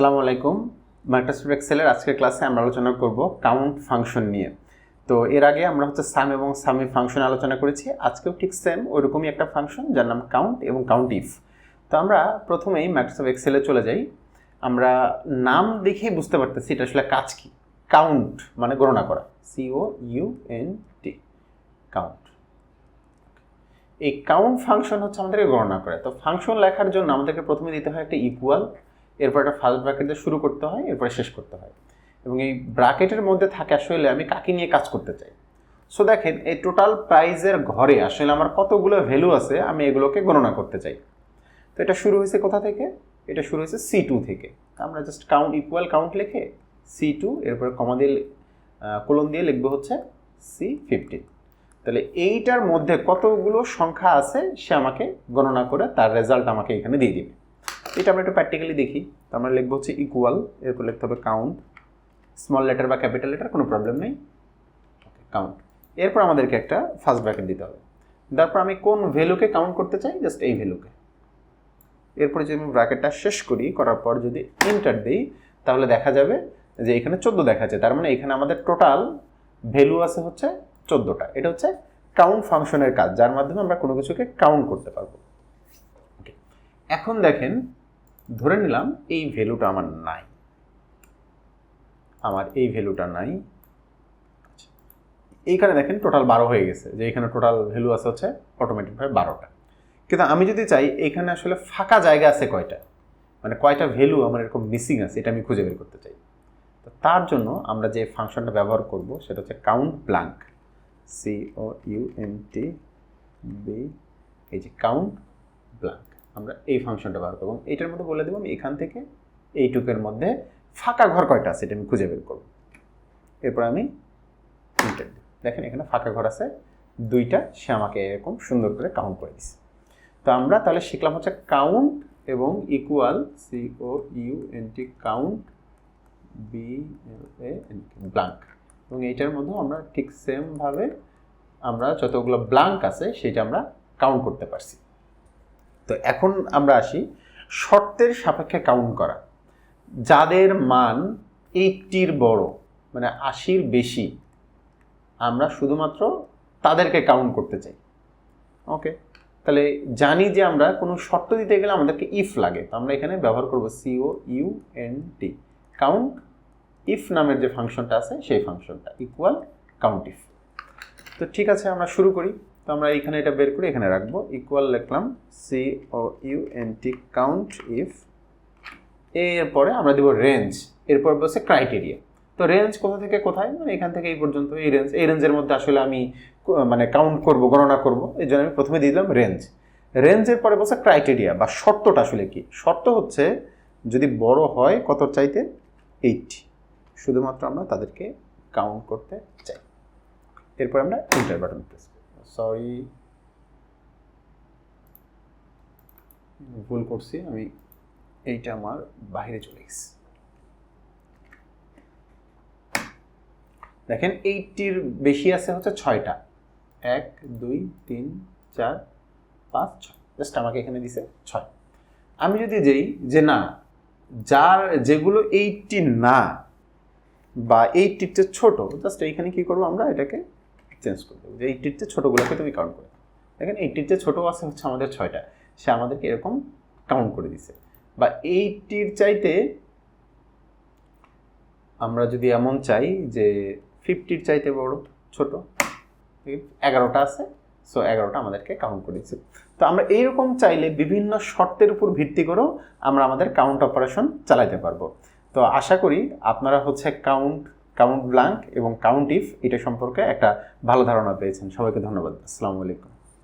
আসসালামু আলাইকুম। মাইক্রোসফট এক্সেলের আজকের ক্লাসে আমরা আলোচনা করব কাউন্ট ফাংশন নিয়ে। তো এর আগে আমরা হচ্ছে সাম এবং সামি ফাংশন আলোচনা করেছি। আজকেও ঠিক সেম ওইরকমই একটা ফাংশন যার নাম কাউন্ট এবং কাউন্ট ইফ তো আমরা প্রথমেই মাইক্রোসফট এক্সেলে চলে যাই। আমরা নাম দেখেই বুঝতে পারতেছি এটা আসলে কাজ কি। কাউন্ট মানে গণনা করা। C O U N T count এই কাউন্ট ফাংশন হচ্ছে আমাদেরকে গণনা করে। তো ফাংশন লেখার জন্য আমাদেরকে প্রথমে দিতে হয় একটা ইকুয়াল এরপর একটা ফার্স্ট ব্র্যাকেট দিয়ে শুরু করতে হয়, এরপরে শেষ করতে হয়। এবং এই ব্র্যাকেটের মধ্যে থাকে আসলে আমি কাকে নিয়ে কাজ করতে চাই। সো দেখেন, এই টোটাল প্রাইজের ঘরে আসলে আমার কতগুলো ভ্যালু আছে, আমি এগুলোকে গণনা করতে চাই। তো এটা শুরু হয়েছে কোথা থেকে? এটা শুরু হয়েছে সি টু থেকে। আমরা জাস্ট কাউন্ট ইকুয়াল কাউন্ট লিখে সি টু এরপরে কমা দিয়ে কোলন দিয়ে লিখব হচ্ছে সি ফিফটিন তাহলে এইটার মধ্যে কতগুলো সংখ্যা আছে, সে আমাকে গণনা করে তার রেজাল্ট আমাকে এখানে দিয়ে দিবে। এটা আমরা একটু প্র্যাকটিক্যালি দেখি। তো আমরা লিখব হচ্ছে ইকুয়াল এরপর লিখতে হবে কাউন্ট স্মল লেটার বা ক্যাপিটাল লেটার কোনো প্রবলেম নেই। ওকে কাউন্ট এরপর আমাদেরকে একটা ফার্স্ট ব্র্যাকেট দিতে হবে। তারপর আমি কোন ভ্যালুকে কাউন্ট করতে চাই? জাস্ট এই ভ্যালুকে। এরপরে যদি আমি ব্র্যাকেটটা শেষ করি, করার পর যদি এন্টার দিই, তাহলে দেখা যাবে যে এখানে চোদ্দ দেখা যাচ্ছে তার মানে এখানে আমাদের টোটাল ভ্যালু আছে হচ্ছে চোদ্দোটা। এটা হচ্ছে কাউন্ট ফাংশনের কাজ, যার মাধ্যমে আমরা কোনো কিছুকে কাউন্ট করতে পারব। এখন দেখেন ধরে নিলাম এই ভ্যালুটা আমার নাই। আমার এই ভ্যালুটা নাই। এইখানে দেখেন টোটাল বারো হয়ে গেছে, যে এখানে টোটাল ভ্যালু আছে হচ্ছে অটোমেটিকভাবে বারোটা। কিন্তু আমি যদি চাই এখানে আসলে ফাঁকা জায়গা আছে কয়টা? মানে কয়টা ভ্যালু আমার এরকম মিসিং আছে, এটা আমি খুঁজে বের করতে চাই। তো তার জন্য আমরা যে ফাংশনটা ব্যবহার করব সেটা হচ্ছে count blank C O U N T B এই যে কাউন্ট ব্ল্যাঙ্ক আমরা এই ফাংশনটা বার করব। এইটার মধ্যে বলে দেবো আমি এখান থেকে এইটুকের মধ্যে ফাঁকা ঘর কয়টা আছে এটা আমি খুঁজে বের করব। এরপর আমি দিই। দেখেন এখানে ফাঁকা ঘর আছে, দুইটা, সে আমাকে এরকম সুন্দর করে কাউন্ট করে দিছে। তো আমরা তাহলে শিখলাম হচ্ছে কাউন্ট এবং equal C O U N T count B A blank এবং এইটার মধ্যেও আমরা ঠিক সেমভাবে আমরা যতগুলো ব্লাঙ্ক আছে, সেটা আমরা কাউন্ট করতে পারছি। তো এখন আমরা আসি শর্তের সাপেক্ষে কাউন্ট করা। যাদের মান এইটটির বড় মানে আশির বেশি, আমরা শুধুমাত্র তাদেরকে কাউন্ট করতে চাই। ওকে তাহলে জানি যে আমরা কোনো শর্ত দিতে গেলে আমাদেরকে ইফ লাগে। তো আমরা এখানে ব্যবহার করব C O U N T count if নামের যে ফাংশনটা আছে, সেই ফাংশনটা ইকুয়াল কাউন্ট ইফ তো ঠিক আছে, আমরা শুরু করি। আমরা এখানে এটা বের করে এখানে রাখব। ইকুয়াল লিখলাম C O U N T count if এরপরে আমরা দেবো রেঞ্জ এরপর বলছে ক্রাইটেরিয়া তো রেঞ্জ কোথা থেকে কোথায়? মানে এখান থেকে এই পর্যন্ত এই রেঞ্জ এই রেঞ্জের মধ্যে আসলে আমি মানে কাউন্ট করব, গণনা করব, এই জন্য আমি প্রথমে দিয়ে দিলাম রেঞ্জ রেঞ্জের পরে বলছে ক্রাইটেরিয়া বা শর্তটা আসলে কি? শর্ত হচ্ছে যদি বড় হয় কত চাইতে? এইট শুধুমাত্র আমরা তাদেরকে কাউন্ট করতে চাই। এরপর আমরা এন্টার বাটন প্রেস সরি ভুল করছি, আমি এইটা আমার বাইরে চলে গেছে। দেখেন এইটটির বেশি আছে হচ্ছে ছয়টা। এক, দুই, তিন, চার, পাঁচ, ছয়। জাস্ট আমাকে এখানে দিছে ছয়। আমি যদি যেই যে না, যার যেগুলো এইটটি না বা এইটটির চেয়ে ছোটো, জাস্ট এইখানে কি করব আমরা? এটাকে চেঞ্জ করে দেবো যে চেয়ে ছোটোগুলোকে তুমি কাউন্ট করে দেখেন এইটটির চেয়ে ছোটো আছে হচ্ছে আমাদের ছয়টা। সে আমাদেরকে এরকম কাউন্ট করে দিছে। বা এইটটির চাইতে আমরা যদি এমন চাই যে ফিফটির চাইতে বড়, ছোট, এগারোটা আছে সো এগারোটা আমাদেরকে কাউন্ট করে দিচ্ছে তো আমরা এইরকম চাইলে বিভিন্ন শর্তের উপর ভিত্তি করেও আমরা আমাদের কাউন্ট অপারেশন চালাইতে পারব। তো আশা করি আপনারা হচ্ছে কাউন্ট কাউন্ট ব্লাঙ্ক এবং কাউন্ট ইফ এটা সম্পর্কে একটা ভালো ধারণা পেয়েছেন। সবাইকে ধন্যবাদ। আসসালামু আলাইকুম।